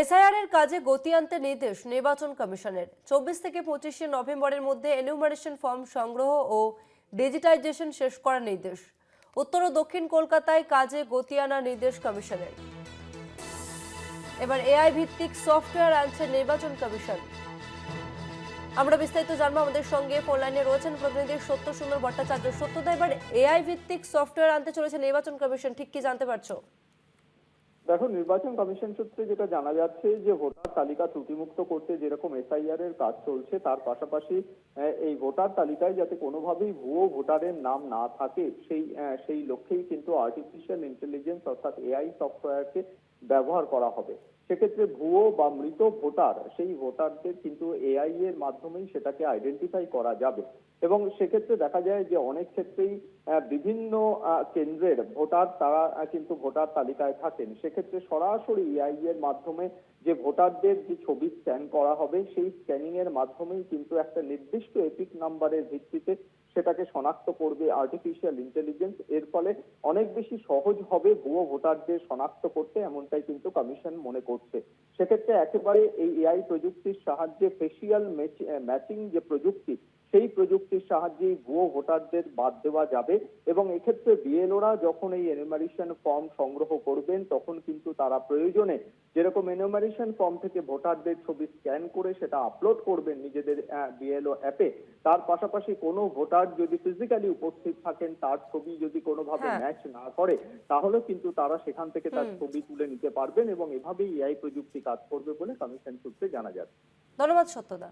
SIR এর কাজে গতি আনতে নির্দেশ নির্বাচন কমিশনের। চব্বিশ থেকে পঁচিশে নভেম্বরের মধ্যে এনিউমারেশন ফর্ম সংগ্রহ ও ডিজিটাইজেশন শেষ করার নির্দেশ। উত্তর ও দক্ষিণ কলকাতায় কাজে গতি আনার নির্দেশ কমিশনের। এবার এআই ভিত্তিক সফটওয়্যার আনছে নির্বাচন কমিশন। আমরা বিস্তারিত জানব আমাদের সঙ্গে। ফোন লাইনে রয়েছেন প্রতিনিধি সত্য সুন্দর ভট্টাচার্য। সত্যদা, এবার এআই ভিত্তিক সফটওয়্যার আনতে চলেছে নির্বাচন কমিশন। ঠিক কি জানতে পারছ? দেখো, নির্বাচন কমিশন সূত্রে যেটা জানা যাচ্ছে যে ভোটার তালিকা ত্রুটিমুক্ত করতে যেরকম এসআইআর এর কাজ চলছে, তার পাশাপাশি এই ভোটার তালিকায় যাতে কোনোভাবেই ভুয়ো ভোটারের নাম না থাকে, সেই সেই লক্ষ্যেই কিন্তু আর্টিফিশিয়াল ইন্টেলিজেন্স অর্থাৎ এআই সফটওয়্যারকে ব্যবহার করা হবে। সেক্ষেত্রে ভুয়ো বা মৃত ভোটার, সেই ভোটারদের কিন্তু এআই এর মাধ্যমেই সেটাকে আইডেন্টিফাই করা যাবে। এবং সেক্ষেত্রে দেখা যায় যে অনেক ক্ষেত্রেই বিভিন্ন কেন্দ্রের ভোটার তারা কিন্তু ভোটার তালিকায় থাকেন। সেক্ষেত্রে সরাসরি এআই এর মাধ্যমে যে ভোটারদের যে ছবি স্ক্যান করা হবে, সেই স্ক্যানিং এর মাধ্যমেই কিন্তু একটা নির্দিষ্ট এপিক নাম্বারের ভিত্তিতে সেটাকে শনাক্ত করবে আর্টিফিশিয়াল ইন্টেলিজেন্স এর ফলে অনেক বেশি সহজ হবে ভুয়ো ভোটারদের শনাক্ত করতে, এমনটাই কিন্তু কমিশন মনে করছে। সেক্ষেত্রে একেবারে এই এআই প্রযুক্তির সাহায্যে ফেসিয়াল ম্যাচিং যে প্রযুক্তি সেই প্রযুক্তির সাহায্যে ভুয়ো ভোটারদের বাদ দেওয়া যাবে এবং এক্ষেত্রে বিএলওরা যখন এই এনুমারেশন ফর্ম সংগ্রহ করবেন তখন কিন্তু তারা প্রয়োজনে যেরকম এনুমারেশন ফর্ম থেকে ভোটারদের ছবি স্ক্যান করে সেটা আপলোড করবেন নিজেদের বিএলও অ্যাপে তার পাশাপাশি কোনো ভোটার যদি ফিজিক্যালি উপস্থিত থাকেন তার ছবি যদি কোনোভাবে। ম্যাচ না করে তাহলে কিন্তু তারা সেখান থেকে তার ছবি তুলে নিতে পারবেন এবং এভাবেই এআই প্রযুক্তি কাজ করবে বলে কমিশন সূত্রে জানা যাচ্ছে। ধন্যবাদ সত্যদা।